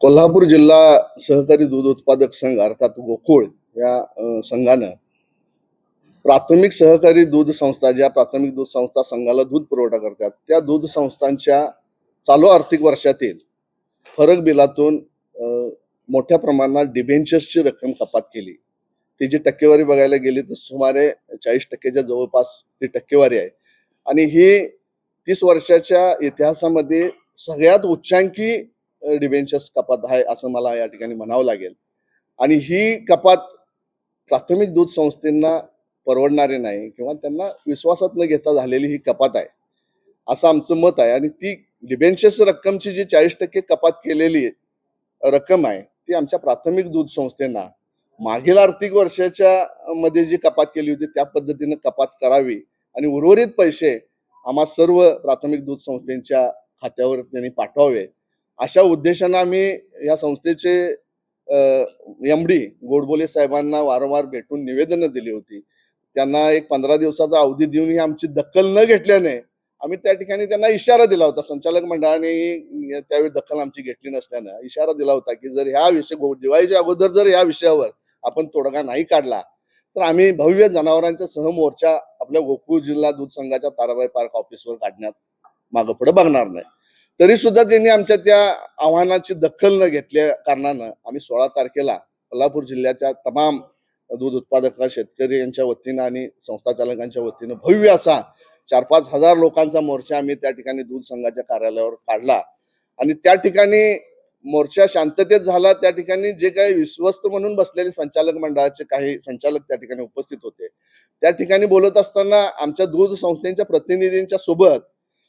कोल्हापूर जिल्हा सहकारी दूध उत्पादक संघ अर्थात गोकुळ या संघानं प्राथमिक सहकारी दूध संस्था ज्या प्राथमिक दूध संस्था संघाला दूध पुरवठा करतात त्या दूध संस्थांच्या चालू आर्थिक वर्षातील फरक बिलातून मोठ्या प्रमाणात डिबेंचर्सची रक्कम कपात केली. तिची टक्केवारी बघायला गेली तर सुमारे चाळीस टक्क्याच्या जवळपास ती टक्केवारी आहे. आणि ही तीस वर्षाच्या इतिहासामध्ये सगळ्यात उच्चांकी डिबेंचर्स कपात आहे असं मला या ठिकाणी म्हणावं लागेल. आणि ही कपात प्राथमिक दूध संस्थेंना परवडणारी नाही किंवा त्यांना विश्वासात न घेता झालेली ही कपात आहे असं आमचं मत आहे. आणि ती डिबेंचर्स रक्कमची जी चाळीस टक्के कपात केलेली रक्कम आहे ती आमच्या प्राथमिक दूध संस्थेना मागील आर्थिक वर्षाच्या मध्ये जी कपात केली होती त्या पद्धतीनं कपात करावी आणि उर्वरित पैसे आम्हा सर्व प्राथमिक दूध संस्थेच्या खात्यावर त्यांनी पाठवावे. अशा उद्देशानं आम्ही या संस्थेचे एम डी गोडबोले साहेबांना वारंवार भेटून निवेदनं दिली होती. त्यांना एक पंधरा दिवसाचा अवधी देऊन ही आमची दखल न घेतल्याने आम्ही त्या ठिकाणी त्यांना इशारा दिला होता. संचालक मंडळाने त्यावेळी दखल आमची घेतली नसल्यानं इशारा दिला होता की जर ह्या विषय दिवाळीच्या अगोदर जर या विषयावर आपण तोडगा नाही काढला तर आम्ही भव्य जनावरांच्या सहमोर्चा आपल्या गोकुळ जिल्हा दूध संघाच्या ताराबाई पार्क ऑफिसवर काढण्यात मागं पुढे बघणार नाही. तरी सुद्धा त्यांनी आमच्या त्या आव्हानाची दखल न घेतल्या कारणानं आम्ही सोळा तारखेला कोल्हापूर जिल्ह्याच्या तमाम दूध उत्पादक शेतकरी यांच्या वतीनं आणि संस्था चालकांच्या वतीनं भव्य असा चार पाच हजार लोकांचा मोर्चा आम्ही त्या ठिकाणी दूध संघाच्या कार्यालयावर काढला. आणि त्या ठिकाणी मोर्चा शांततेत झाला त्या ठिकाणी जे काही विश्वस्त म्हणून बसलेले संचालक मंडळाचे काही संचालक त्या ठिकाणी उपस्थित होते. त्या ठिकाणी बोलत असताना आमच्या दूध संस्थेच्या प्रतिनिधींच्या सोबत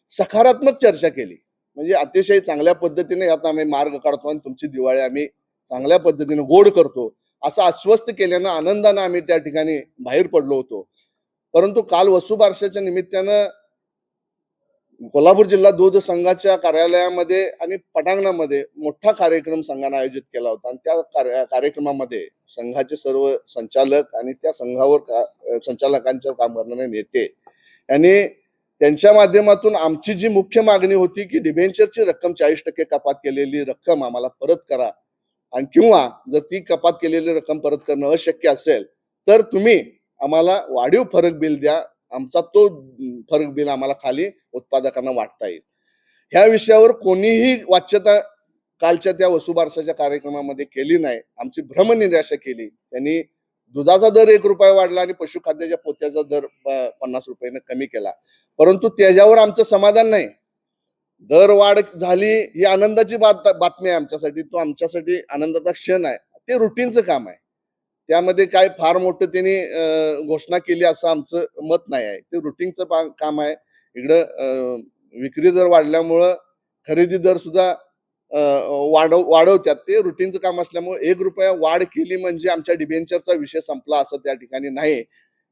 सकारात्मक चर्चा केली. म्हणजे अतिशय चांगल्या पद्धतीने यात आम्ही मार्ग काढतो आणि तुमची दिवाळी आम्ही चांगल्या पद्धतीने गोड करतो. असं आश्वस्त केल्यानं आनंदानं आम्ही त्या ठिकाणी बाहेर पडलो होतो. परंतु काल वसुबारशाच्या निमित्तानं कोल्हापूर जिल्हा दूध संघाच्या कार्यालयामध्ये आणि पटांगणामध्ये मोठा कार्यक्रम संघाने आयोजित केला होता. आणि त्या कार्यक्रमामध्ये संघाचे सर्व संचालक आणि त्या संघावर का- संचालकांच्या काम करणारे नेते यांनी त्यांच्या माध्यमातून आमची जी मुख्य मागणी होती की डिबेंचरची रक्कम चाळीस टक्के कपात केलेली रक्कम आम्हाला परत करा. आणि किंवा जर ती कपात केलेली रक्कम परत करणं अशक्य असेल तर तुम्ही आम्हाला वाढीव फरक बिल द्या. आमचा तो फरक बिल आम्हाला खाली उत्पादकांना वाटता येईल. ह्या विषयावर कोणीही वाच्यता कालच्या त्या वसुबारसाच्या कार्यक्रमामध्ये केली नाही. आमची भ्रमनिराशा केली. त्यांनी दुधाचा दर एक रुपया वाढला आणि पशुखाद्याच्या पोत्याचा दर पन्नास रुपयाने कमी केला. परंतु त्याच्यावर आमचं समाधान नाही. दर वाढ झाली ही आनंदाची बात बातमी आहे आमच्यासाठी. तो आमच्यासाठी आनंदाचा क्षण आहे. ते रुटीनचं काम आहे. त्यामध्ये काय फार मोठं त्यांनी घोषणा केली असं आमचं मत नाही आहे. ते रुटीनचं काम आहे. इकडं विक्री दर वाढल्यामुळं खरेदी दर सुद्धा वाढव वाढवतात. ते रुटीनचं काम असल्यामुळे एक रुपया वाढ केली म्हणजे आमच्या डिबेंचरचा विषय संपला असं त्या ठिकाणी नाही.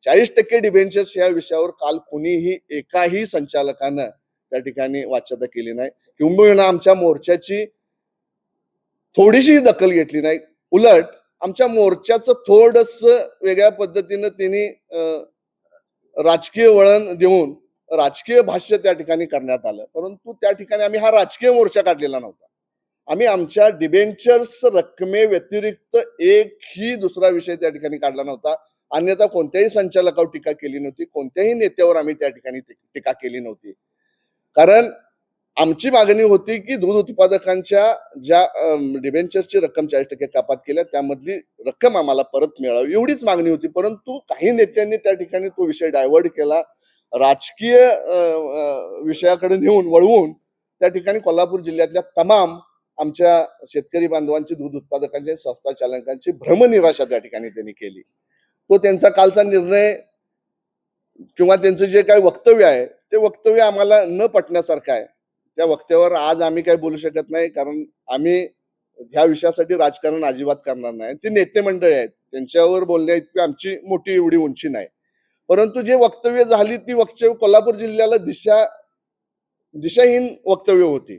चाळीस टक्के डिबेंचर्स या विषयावर काल कुणीही एकाही संचालकानं त्या ठिकाणी वाच्यता केली नाही. किंबहुना आमच्या मोर्चाची थोडीशी दखल घेतली नाही. उलट आमच्या मोर्चाचं थोडस वेगळ्या पद्धतीनं त्यांनी राजकीय वळण देऊन राजकीय भाष्य त्या ठिकाणी करण्यात आलं. परंतु त्या ठिकाणी आम्ही हा राजकीय मोर्चा काढलेला नव्हता. आम्ही आमच्या डिबेंचर्स रकमे व्यतिरिक्त एक ही दुसरा विषय त्या ठिकाणी काढला नव्हता. अन्यथा कोणत्याही संचालकावर टीका केली नव्हती. कोणत्याही नेत्यावर आम्ही त्या ठिकाणी टीका केली नव्हती. कारण आमची मागणी होती की दूध उत्पादकांच्या ज्या डिबेंचरची रक्कम चाळीस टक्के कपात केल्या त्यामधली रक्कम आम्हाला परत मिळावी एवढीच मागणी होती. परंतु काही नेत्यांनी त्या ठिकाणी तो विषय डायव्हर्ट केला. राजकीय विषयाकडे नेऊन वळवून त्या ठिकाणी कोल्हापूर जिल्ह्यातल्या तमाम आमच्या शेतकरी बांधवांची दूध उत्पादकांची संस्था चालकांची भ्रमनिराशा त्या ठिकाणी त्यांनी केली. तो त्यांचा कालचा निर्णय किंवा त्यांचं जे काही वक्तव्य आहे ते वक्तव्य आम्हाला न पटण्यासारखं आहे. त्या वक्त्यावर आज आम्ही काही बोलू शकत नाही कारण आम्ही ह्या विषयासाठी राजकारण अजिबात करणार नाही. ते नेते मंडळी आहेत. त्यांच्यावर बोलण्या इतकी आमची मोठी एवढी उंची नाही. परंतु जे वक्तव्य झाली ती वक्तव्य कोल्हापूर जिल्ह्याला दिशा दिशाहीन वक्तव्य होती.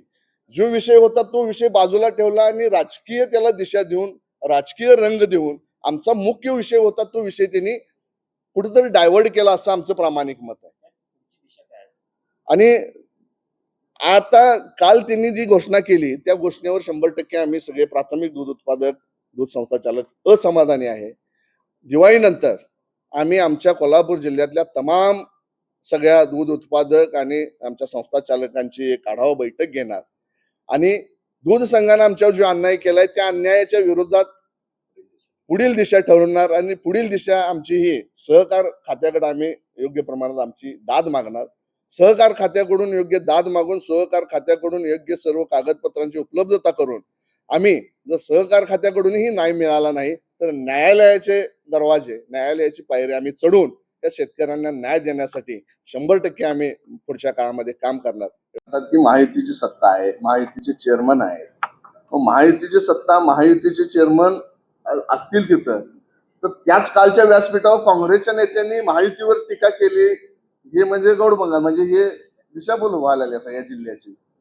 जो विषय होता तो विषय बाजूला ठेवला आणि राजकीय त्याला दिशा देऊन राजकीय रंग देऊन आमचा मुख्य विषय होता तो विषय त्यांनी कुठेतरी डायव्हर्ट केला असं आमचं प्रामाणिक मत आहे. आणि आता काल त्यांनी जी घोषणा केली त्या घोषणेवर शंभर टक्के आम्ही सगळे प्राथमिक दूध उत्पादक दूध संस्था चालक असमाधानी आहे. दिवाळीनंतर आम्ही आमच्या कोल्हापूर जिल्ह्यातल्या तमाम सगळ्या दूध उत्पादक आणि आमच्या संस्था चालकांची एक आढावा बैठक घेणार. आणि दूध संघानं आमच्यावर जो अन्याय केलाय त्या अन्यायाच्या विरोधात पुढील दिशा ठरवणार आणि पुढील दिशा आमची ही सहकार खात्याकडे आम्ही योग्य प्रमाणात आमची दाद मागणार. सहकार खात्याकडून योग्य दाद मागून सहकार खात्याकडून योग्य सर्व कागदपत्रांची उपलब्धता करून आम्ही जर सहकार खात्याकडूनही नाही मिळाला नाही तर न्यायालयाचे दरवाजे न्यायालयाची पायरी आम्ही चढून त्या शेतकऱ्यांना न्याय देण्यासाठी शंभर टक्के आम्ही पुढच्या काळामध्ये काम करणार. की महायुतीची सत्ता आहे महायुतीचे चेअरमन आहे महायुतीची सत्ता महायुतीचे चेअरमन असतील तिथं तर त्याच कालच्या व्यासपीठावर काँग्रेसच्या नेत्यांनी महायुतीवर टीका केली हे म्हणजे गौड बंगाल म्हणजे हे दिशाभूल व्हायला सगळ्या असं या जिल्ह्याची.